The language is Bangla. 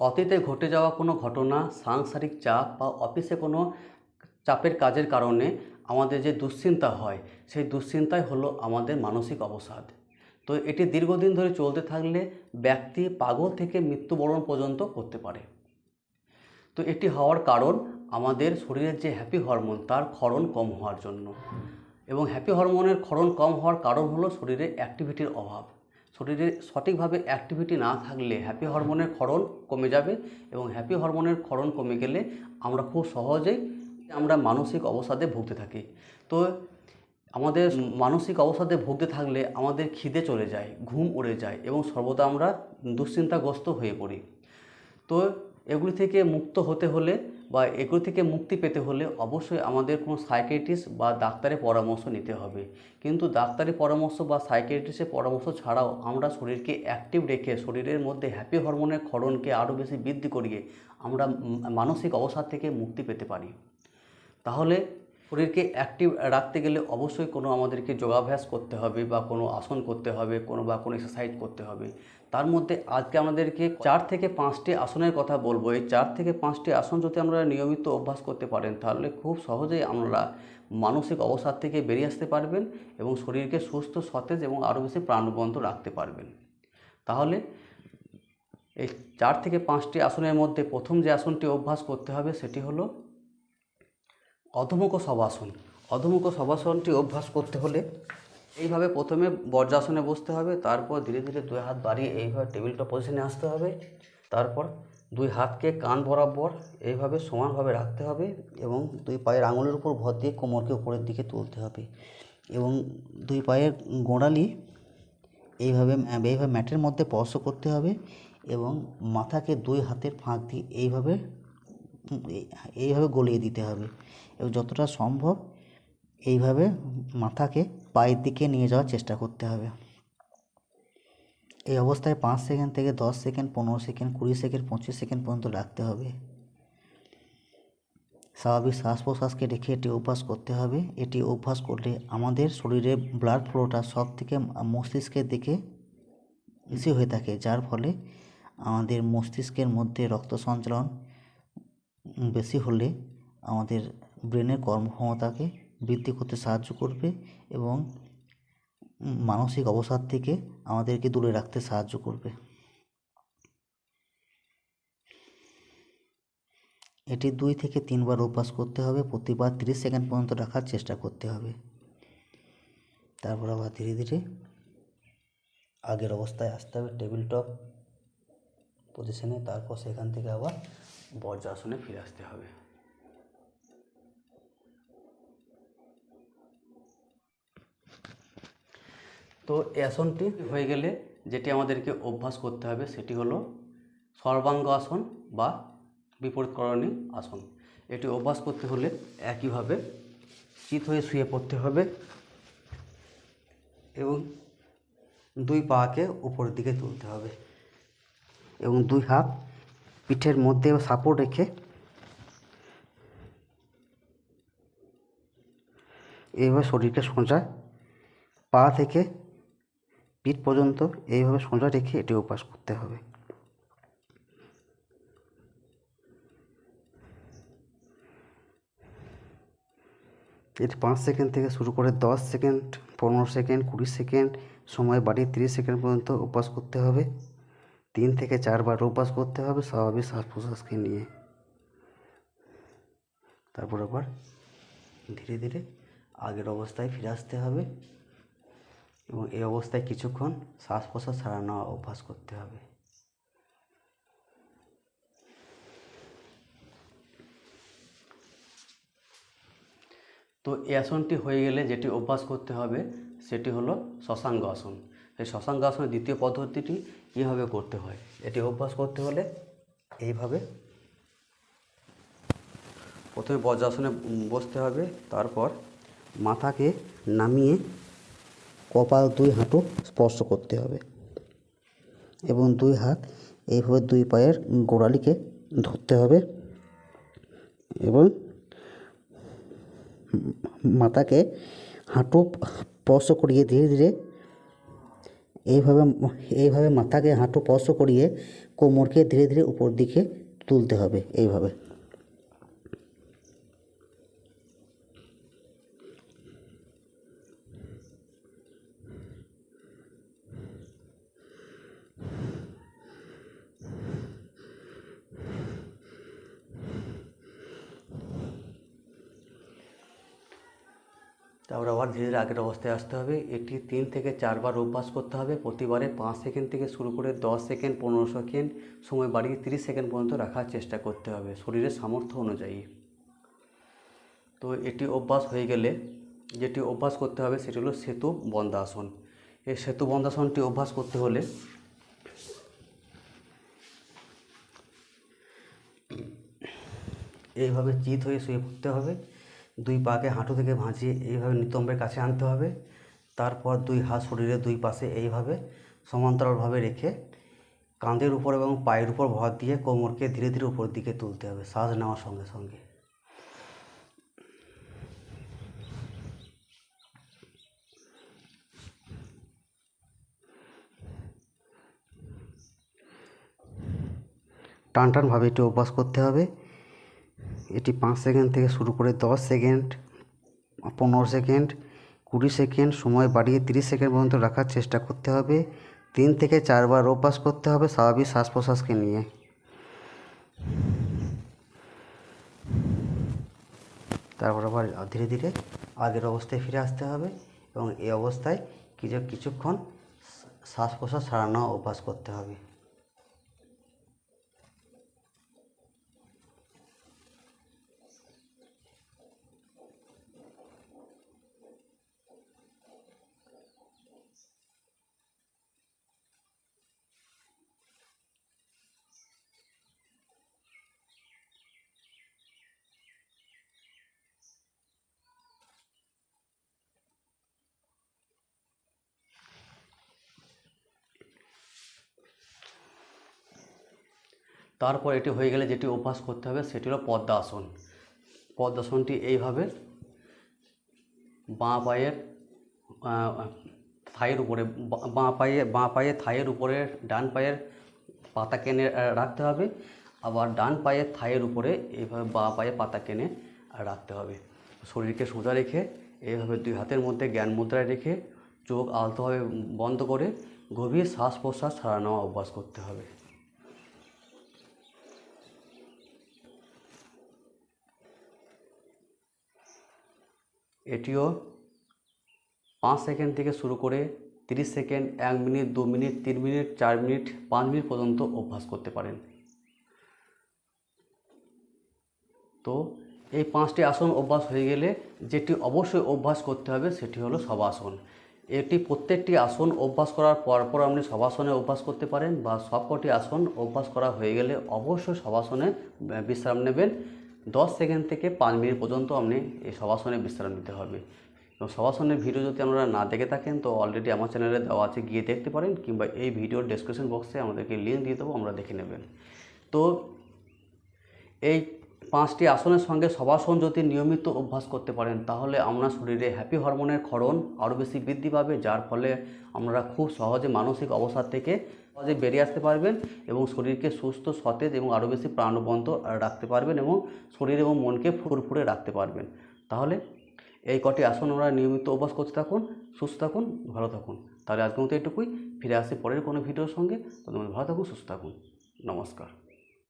অতীতে ঘটে যাওয়া কোনো ঘটনা, সাংসারিক চাপ বা অফিসে কোনো চাপের কাজের কারণে আমাদের যে দুশ্চিন্তা হয়, সেই দুশ্চিন্তাই হলো আমাদের মানসিক অবসাদ। তো এটি দীর্ঘদিন ধরে চলতে থাকলে ব্যক্তি পাগল থেকে মৃত্যুবরণ পর্যন্ত করতে পারে। তো এটি হওয়ার কারণ আমাদের শরীরের যে হ্যাপি হরমোন তার ক্ষরণ কম হওয়ার জন্য। এবং হ্যাপি হরমোনের ক্ষরণ কম হওয়ার কারণ হলো শরীরে অ্যাক্টিভিটির অভাব। শরীরে সঠিকভাবে অ্যাক্টিভিটি না থাকলে হ্যাপি হরমোনের ক্ষরণ কমে যাবে এবং হ্যাপি হরমোনের ক্ষরণ কমে গেলে আমরা খুব সহজেই আমরা মানসিক অবসাদে ভুগতে থাকি। তো আমাদের মানসিক অবসাদে ভুগতে থাকলে আমাদের খিদে চলে যায়, ঘুম উড়ে যায় এবং সর্বদা আমরা দুশ্চিন্তাগ্রস্ত হয়ে পড়ি। তো এগুলি থেকে মুক্ত হতে হলে বা এগুলো থেকে মুক্তি পেতে হলে অবশ্যই আমাদের কোনো সাইকেট্রিস্ট বা ডাক্তারের পরামর্শ নিতে হবে। কিন্তু ডাক্তারের পরামর্শ বা সাইকেট্রিস্টের পরামর্শ ছাড়াও আমরা শরীরকে অ্যাক্টিভ রেখে শরীরের মধ্যে হ্যাপি হরমোনের ক্ষরণকে আরও বেশি বৃদ্ধি করিয়ে আমরা মানসিক অবসাদ থেকে মুক্তি পেতে পারি। তাহলে শরীরকে অ্যাক্টিভ রাখতে গেলে অবশ্যই কোনো আমাদেরকে যোগাভ্যাস করতে হবে বা কোনো আসন করতে হবে, কোনো বা কোনো এক্সারসাইজ করতে হবে। তার মধ্যে আজকে আমাদেরকে চার থেকে পাঁচটি আসনের কথা বলব। এই চার থেকে পাঁচটি আসন যদি আমরা নিয়মিত অভ্যাস করতে পারেন, তাহলে খুব সহজেই আমরা মানসিক অবসাদ থেকে বেরিয়ে আসতে পারবেন এবং শরীরকে সুস্থ, সতেজ এবং আরও বেশি প্রাণবন্ত রাখতে পারবেন। তাহলে এই চার থেকে পাঁচটি আসনের মধ্যে প্রথম যে আসনটি অভ্যাস করতে হবে সেটি হলো অধমুখ সবাসন অধমুখ সবাসনটি অভ্যাস করতে হলে এইভাবে প্রথমে বজ্রাসনে বসতে হবে, তারপর ধীরে ধীরে দুই হাত বাড়িয়ে এইভাবে টেবিলটা পজিশনে আসতে হবে, তারপর দুই হাতকে কান বরাবর এইভাবে সমানভাবে রাখতে হবে এবং দুই পায়ের আঙুলের উপর ভর দিয়ে কোমরকে উপরের দিকে তুলতে হবে এবং দুই পায়ের গোড়ালি এইভাবে এইভাবে ম্যাটের মধ্যে স্পর্শ করতে হবে এবং মাথাকে দুই হাতের ফাঁক দিয়ে এইভাবে এই- এইভাবে গলিয়ে দিতে হবে। এবং যতটা সম্ভব এইভাবে মাথাকে পায়ের দিকে নিয়ে যাওয়ার চেষ্টা করতে হবে। এই অবস্থায় পাঁচ সেকেন্ড থেকে দশ সেকেন্ড, পনেরো সেকেন্ড, কুড়ি সেকেন্ড, পঁচিশ সেকেন্ড পর্যন্ত রাখতে হবে। স্বাভাবিক শ্বাস প্রশ্বাসকে রেখে এটি অভ্যাস করতে হবে। এটি অভ্যাস করলে আমাদের শরীরে ব্লাড ফ্লোটা সব থেকে মস্তিষ্কের দিকে বেশি হয়ে থাকে, যার ফলে আমাদের মস্তিষ্কের মধ্যে রক্ত সঞ্চালন বেশি হলে আমাদের ব্রেনের কর্মক্ষমতাকে বৃদ্ধি করতে সাহায্য করবে এবং মানসিক অবসাদ থেকে আমাদেরকে দূরে রাখতে সাহায্য করবে। এটি দুই থেকে তিনবার অভ্যাস করতে হবে, প্রতিবার তিরিশ সেকেন্ড পর্যন্ত রাখার চেষ্টা করতে হবে। তারপর আবার ধীরে ধীরে আগের অবস্থায় আসতে হবে, টেবিল টপ পজিশনে, তারপর সেখান থেকে আবার বজ্রাসনে ফিরে আসতে হবে। তো আসনটি হয়ে গেলে যেটি আমাদেরকে অভ্যাস করতে হবে সেটি হলো সর্বাঙ্গ আসন বা বিপরীতকরণী আসন। এটি অভ্যাস করতে হলে একইভাবে চিত হয়ে শুয়ে পড়তে হবে এবং দুই পাকে উপরের দিকে তুলতে হবে এবং দুই হাত পিঠের মধ্যে সাপোর্ট রেখে এইভাবে শরীরকে সোজা পা থেকে পিঠ পর্যন্ত এইভাবে সোজা রেখে এটি অভ্যাস করতে হবে। এটি পাঁচ সেকেন্ড থেকে শুরু করে দশ সেকেন্ড, পনেরো সেকেন্ড, কুড়ি সেকেন্ড, সময় বাড়িয়ে তিরিশ সেকেন্ড পর্যন্ত অভ্যাস করতে হবে। তিন থেকে চারবার অভ্যাস করতে হবে, স্বাভাবিক শ্বাস প্রশ্বাসকে নিয়ে। তারপর আবার ধীরে ধীরে আগের অবস্থায় ফিরে আসতে হবে এবং এই অবস্থায় কিছুক্ষণ শ্বাস প্রশ্বাস ছাড়া নেওয়া অভ্যাস করতে হবে। তো এই আসনটি হয়ে গেলে যেটি অভ্যাস করতে হবে সেটি হলো শশাঙ্গ আসন। এই শশাঙ্গ আসনের দ্বিতীয় পদ্ধতিটি কীভাবে করতে হয়? এটি অভ্যাস করতে হলে এইভাবে প্রথমে বজ্রাসনে বসতে হবে, তারপর মাথাকে নামিয়ে কপাল দুই হাঁটু স্পর্শ করতে হবে এবং দুই হাত এইভাবে দুই পায়ের গোড়ালিকে ধরতে হবে এবং মাথাকে হাঁটু স্পর্শ করিয়ে ধীরে ধীরে এইভাবে এইভাবে মাথাকে হাঁটু পশ করিয়ে কোমরকে ধীরে ধীরে উপর দিকে তুলতে হবে এইভাবে। তারপর আবার ধীরে ধীরে আগের অবস্থায় আসতে হবে। এটি তিন থেকে চারবার অভ্যাস করতে হবে। প্রতিবারে পাঁচ সেকেন্ড থেকে শুরু করে দশ সেকেন্ড, পনেরো সেকেন্ড, সময় বাড়িয়ে তিরিশ সেকেন্ড পর্যন্ত রাখার চেষ্টা করতে হবে শরীরের সামর্থ্য অনুযায়ী। তো এটি অভ্যাস হয়ে গেলে যেটি অভ্যাস করতে হবে সেটি হলো সেতু বন্দাসন এই সেতু বন্দাসনটি অভ্যাস করতে হলে এইভাবে চিত হয়ে শুয়ে পড়তে হবে। দুই পাকে হাঁটু থেকে ভাঁজিয়ে এইভাবে নিতম্বের কাছে আনতে হবে। তারপর দুই হাত শরীরের দুই পাশে এইভাবে সমান্তরালভাবে রেখে কাঁধের উপর এবং পায়ের উপর ভর দিয়ে কোমরকে ধীরে ধীরে উপর দিকে তুলতে হবে, শ্বাস নেওয়ার সঙ্গে সঙ্গে। টান টানভাবে এটি অভ্যাস করতে হবে। এটি পাঁচ সেকেন্ড থেকে শুরু করে দশ সেকেন্ড, পনেরো সেকেন্ড, কুড়ি সেকেন্ড, সময় বাড়িয়ে তিরিশ সেকেন্ড পর্যন্ত রাখার চেষ্টা করতে হবে। তিন থেকে চারবার অভ্যাস করতে হবে স্বাভাবিক শ্বাস প্রশ্বাসকে নিয়ে। তারপর আবার ধীরে ধীরে আগের অবস্থায় ফিরে আসতে হবে এবং এই অবস্থায় কিছু কিছুক্ষণ শ্বাস প্রশ্বাস ছাড়ানো অভ্যাস করতে হবে। তারপর এটি হয়ে গেলে যেটি অভ্যাস করতে হবে সেটি হলো পদ্মাসন। পদ্মাসনটি এইভাবে বাঁ পায়ের আহ, থাইয়ের উপরে বা- পায়ে বাঁ পায়ে থাইয়ের উপরে ডান পায়ের পাতা কেনে রাখতে হবে। আবার ডান পায়ের থাইয়ের উপরে এইভাবে বাঁ পায়ে পাতা কেনে রাখতে হবে। শরীরকে সোজা রেখে এইভাবে দুই হাতের মধ্যে জ্ঞান মুদ্রায় রেখে চোখ আলতোভাবে বন্ধ করে গভীর শ্বাস প্রশ্বাস ছাড়া নেওয়া অভ্যাস করতে হবে। এটিও পাঁচ সেকেন্ড থেকে শুরু করে তিরিশ সেকেন্ড, এক মিনিট, দু মিনিট, তিন মিনিট, চার মিনিট, পাঁচ মিনিট পর্যন্ত অভ্যাস করতে পারেন। তো এই পাঁচটি আসন অভ্যাস হয়ে গেলে যেটি অবশ্যই অভ্যাস করতে হবে সেটি হলো সবাসন এটি প্রত্যেকটি আসন অভ্যাস করার পর পর আপনি সবাসনে অভ্যাস করতে পারেন বা সবকটি আসন অভ্যাস করা হয়ে গেলে অবশ্যই সবাসনে বিশ্রাম নেবেন। দশ সেকেন্ড থেকে পাঁচ মিনিট পর্যন্ত আপনি এই সবাসনে বিশ্রাম নিতে হবে। এবং সবাসনের ভিডিও যদি আপনারা না দেখে থাকেন, তো অলরেডি আমার চ্যানেলে দেওয়া আছে, গিয়ে দেখতে পারেন কিংবা এই ভিডিওর ডেসক্রিপশন বক্সে আমাদেরকে লিঙ্ক দিয়ে দেবো, আমরা দেখে নেবেন। তো এই পাঁচটি আসনের সঙ্গে সবাসন যদি নিয়মিত অভ্যাস করতে পারেন, তাহলে আপনার শরীরে হ্যাপি হরমোনের ক্ষরণ আরও বেশি বৃদ্ধি পাবে, যার ফলে আমরা খুব সহজে মানসিক অবসাদ থেকে সহজে বেরিয়ে আসতে পারবেন এবং শরীরকে সুস্থ, সতেজ এবং আরও বেশি প্রাণবন্ত রাখতে পারবেন এবং শরীর এবং মনকে ফুরফুরে রাখতে পারবেন। তাহলে এই কটি আসন ওরা নিয়মিত অভ্যাস করতে থাকুন, সুস্থ থাকুন, ভালো থাকুন। তাহলে আজকের মতো এটুকুই। ফিরে আসি পরের কোনো ভিডিওর সঙ্গে। তখন ভালো থাকুন, সুস্থ থাকুন। নমস্কার।